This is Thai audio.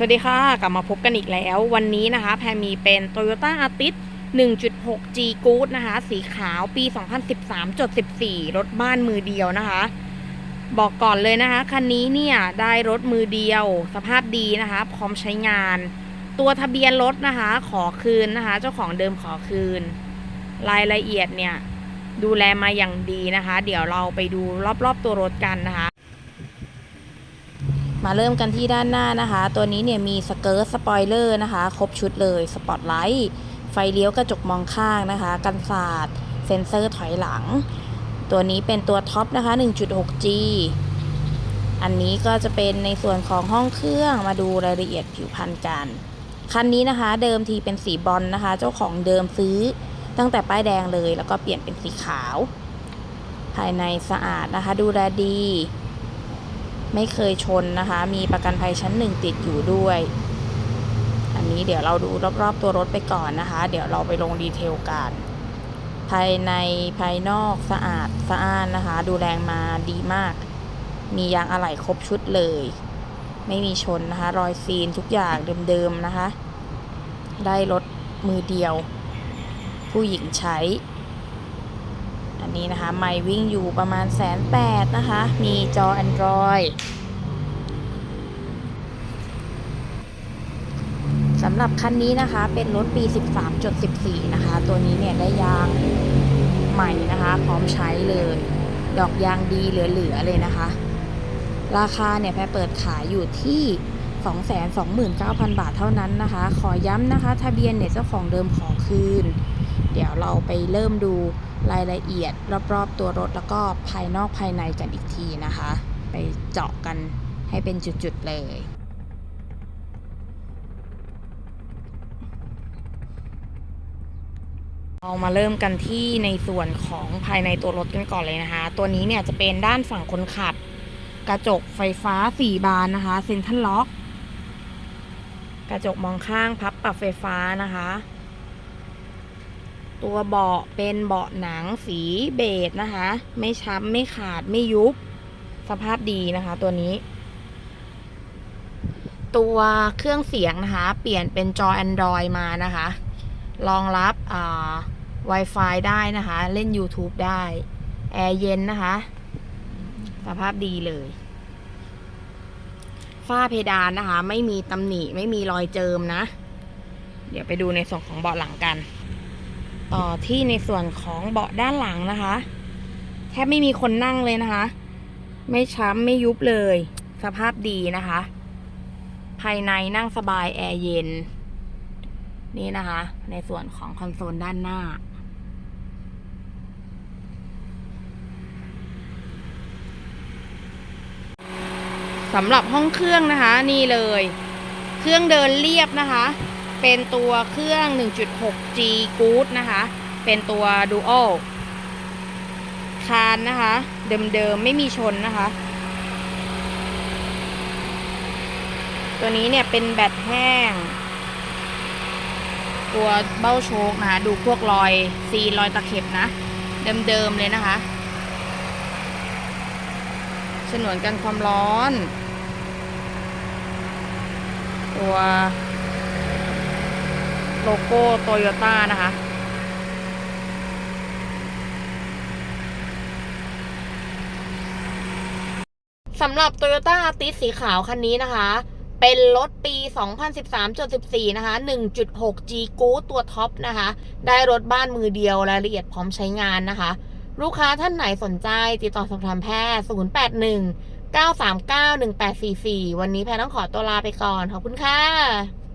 สวัสดีค่ะ กลับมาพบกันอีกแล้ว วันนี้นะคะแพรมีเป็น Toyota Altis 1.6 G Good นะคะ สีขาวปี 2013.14 รถบ้านมือเดียวนะคะ บอกก่อนเลยนะคะ คันนี้เนี่ย ได้รถมือเดียว สภาพดีนะคะ พร้อมใช้งาน ตัวทะเบียนรถนะคะ ขอคืนนะคะ เจ้าของเดิมขอคืน รายละเอียดเนี่ย ดูแลมาอย่างดีนะคะ เดี๋ยวเราไปดูรอบๆตัวรถกันนะคะ มาเริ่มกันที่ด้านหน้านะคะ ตัวนี้เนี่ยมีสเกิร์ตสปอยเลอร์นะคะ ครบชุดเลยสปอตไลท์ไฟเลี้ยวกระจกมองข้างนะคะ กันศาสตร์เซ็นเซอร์ถอยหลัง ตัวนี้เป็นตัวท็อปนะคะ 1.6G อันนี้ก็จะเป็นในส่วนของห้องเครื่องมาดูรายละเอียดผิวพรรณกัน คันนี้นะคะเดิมทีเป็นสีบอลนะคะ เจ้าของเดิมซื้อตั้งแต่ป้ายแดงเลย แล้วก็เปลี่ยนเป็นสีขาว ภายในสะอาดนะคะ ดูแลดี ไม่เคยชนนะคะ มีประกันภัยชั้นหนึ่งติดอยู่ด้วย อันนี้เดี๋ยวเราดูรอบๆตัวรถไปก่อนนะคะ เดี๋ยวเราไปลงดีเทลกันภายในภายนอกสะอาดสะอ้านนะคะ ดูแลมาดีมาก มียางอะไหล่ครบชุดเลย ไม่มีชนนะคะ รอยซีนทุกอย่างเดิมๆนะคะ ได้รถมือเดียว ผู้หญิงใช้ นนี้นะคะ ไม่วิ่งอยู่ประมาณแสนแปดนะคะ มีจอ Android สำหรับคันนี้นะคะ เป็นรถปี 13.14 นะคะ ตัวนี้เนี่ยได้ยางใหม่นะคะ พร้อมใช้เลย ดอกยางดีเหลือๆเลยนะคะ ราคาเนี่ยแพรเปิดขายอยู่ที่229,000 บาทเท่านั้นนะคะ ขอย้ำนะคะ ทะเบียนเนี่ยเจ้าของเดิมขอคืน เดี๋ยวเราไปเริ่มดูรายละเอียดรอบๆตัวรถแล้วก็ภายนอกภายในกันอีกทีนะคะ ไปเจาะกันให้เป็นจุดๆเลยเรามาเริ่มกันที่ในส่วนของภายในตัวรถกันก่อนเลยนะคะ ตัวนี้เนี่ยจะเป็นด้านฝั่งคนขับ กระจกไฟฟ้าสี่บานนะคะเซ็นทรัลล็อก กระจกมองข้างพับปรับไฟฟ้านะคะ ตัวเบาะเป็นเบาะหนังสีเบจนะคะ ไม่ช้ำไม่ขาดไม่ยุบ สภาพดีนะคะ ตัวนี้ ตัวเครื่องเสียงนะคะ เปลี่ยนเป็นจอ Android มานะคะ รองรับอ่า Wi-Fi ได้นะคะ เล่น YouTube ได้ แอร์เย็นนะคะ สภาพดีเลยฝ้าเพดานนะคะ ไม่มีตำหนิไม่มีรอยเจิมนะ เดี๋ยวไปดูในส่วนของเบาะหลังกัน ต่อที่ในส่วนของเบาะด้านหลังนะคะ แทบไม่มีคนนั่งเลยนะคะ ไม่ช้ำไม่ยุบเลย สภาพดีนะคะ ภายในนั่งสบายแอร์เย็น นี่นะคะ ในส่วนของคอนโซลด้านหน้าสำหรับห้องเครื่องนะคะ นี่เลย เครื่องเดินเรียบนะคะ เป็นตัวเครื่อง 1.6G Good นะคะ เป็นตัว Dual คานนะคะ เดิมๆ ไม่มีชนนะคะ ตัวนี้เนี่ยเป็นแบตแห้ง ตัวเบ้าโชคนะคะ ดูพวกรอยซีรอยตะเข็บนะ เดิมๆ เลยนะคะฉนวนกันความร้อน ตัว โลโก้โตโยต้านะคะ สำหรับ Toyota Altis สีขาวคันนี้นะคะ เป็นรถปี 2013.14 นะคะ 1.6G Good ตัวท็อปนะคะ ได้รถบ้านมือเดียวรายละเอียดพร้อมใช้งานนะคะ ลูกค้าท่านไหนสนใจ ติดต่อสอบถามแพทย์ 081 939 1844 วันนี้แพรต้องขอตัวลาไปก่อน ขอบคุณค่ะ